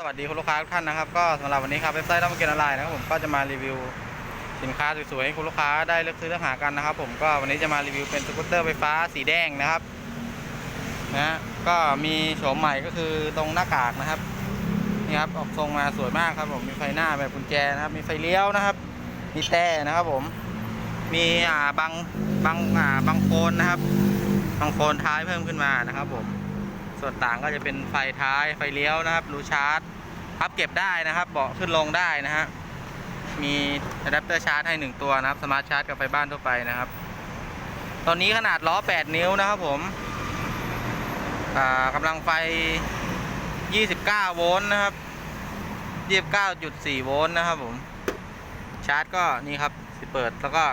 สวัสดีคุณลูกค้าทุกท่านนะครับก็สำหรับวันนี้ครับเว็บไซต์รับมาเก็ตออนไลน์นะครับผมก็จะมารีวิวสินค้าสวยๆให้คุณลูกค้าได้เลือกซื้อเลือกหากันนะครับ ผมก็วันนี้จะมารีวิวเป็นสกูตเตอร์ไฟฟ้าสีแดงนะครับนะฮะก็มีโฉมใหม่ก็คือตรงหน้ากากนะครับนี่ครับออกทรงมาสวยมากครับผมมีไฟหน้าแบบกุญแจนะครับ มีไฟเลี้ยวนะครับ มีแต่นะครับผม มีอ่าบางบางอ่าบางโคนนะครับบางโคนท้ายเพิ่มขึ้นมานะครับผม ส่วนต่างก็จะเป็นไฟท้ายไฟเลี้ยวนะครับรูชาร์จพับเก็บได้นะครับเบาะขึ้นลงได้นะฮะมีอะแดปเตอร์ชาร์จให้ 1 ตัวนะครับสมาร์ทชาร์จกับไฟบ้านทั่วไปนะครับ ตอนนี้ขนาดล้อ 8 นิ้วนะครับผมอ่ากำลังไฟ 29 โวลต์นะครับ 29.4 โวลต์นะครับผมชาร์จก็นี่ครับสิเปิดแล้วก็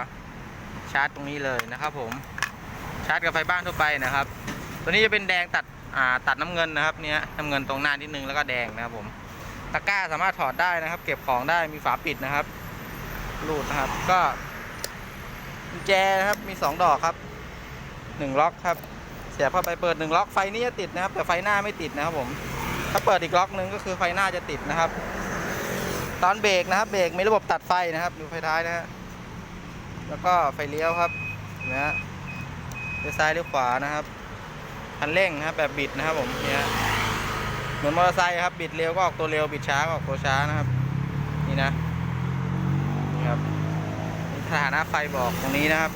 ชาร์จตรงนี้เลยนะครับผมชาร์จกับไฟบ้านทั่วไปนะครับ ตัวนี้จะเป็นแดงตัด ตัดน้ำเงินนะครับเนี้ยน้ำเงินตรงหน้านิดนึงแล้วก็แดงนะครับผมตะกร้าสามารถถอดได้นะครับ เก็บของได้มีฝาปิดนะครับรูดนะครับก็กุญแจนะครับมีสองดอกครับหนึ่งล็อกครับ เสียบเข้าไปเปิดหนึ่งล็อกไฟนี้จะติดนะครับ แต่ไฟหน้าไม่ติดนะครับผมถ้าเปิดอีกล็อกนึงก็คือไฟหน้าจะติดนะครับ ตอนเบรกนะครับเบรกมีระบบตัดไฟนะครับดูไฟท้ายนะฮะแล้วก็ไฟเลี้ยวครับนะฮะเลี้ยวซ้ายเลี้ยวขวานะครับ คันเร่งนะครับแบบบิดนะครับผมเนี่ยเหมือนมอเตอร์ไซค์ครับบิดเร็วก็ออกตัวเร็วบิดช้าก็ออกตัวช้านะครับ นี่นะนี่ครับมีสถานะไฟบอกตรงนี้นะครับ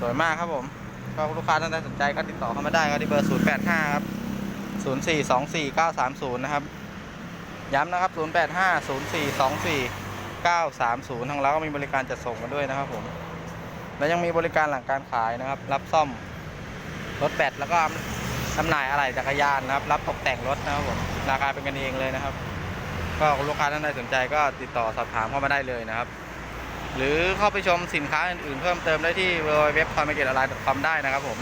สวยมากครับผมก็ลูกค้าท่านใดสนใจก็ติดต่อเข้ามาได้ก็ที่เบอร์ 085 ครับ 0424930 นะครับ ย้ำนะครับ 085 0424930ทางเราก็มีบริการจัดส่งกันด้วยนะครับผม และยังมีบริการหลังการขายนะครับ รับซ่อม รถแบตแล้วก็จำหน่ายอะไหล่จักรยานนะครับ รับตกแต่งรถนะครับผมราคาเป็นกันเองเลยนะครับ ก็คุณลูกค้าท่านใดสนใจก็ติดต่อสอบถามเข้ามาได้เลยนะครับ หรือเข้าไปชมสินค้าอื่นๆ เพิ่มเติมได้ที่ www.coinmarketonline.com ได้นะครับผม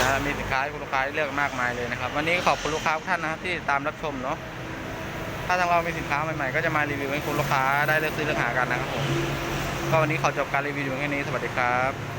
นะมีสินค้าให้คุณลูกค้าได้เลือกมากมายเลยนะครับ วันนี้ขอบคุณลูกค้าทุกท่านนะครับที่ตามรับชมเนาะถ้าทางเรามีสินค้าใหม่ๆก็จะมารีวิวให้คุณลูกค้าได้เลือกซื้อเลือกหากันนะครับผมก็วันนี้ขอจบการรีวิวแค่นี้สวัสดีครับ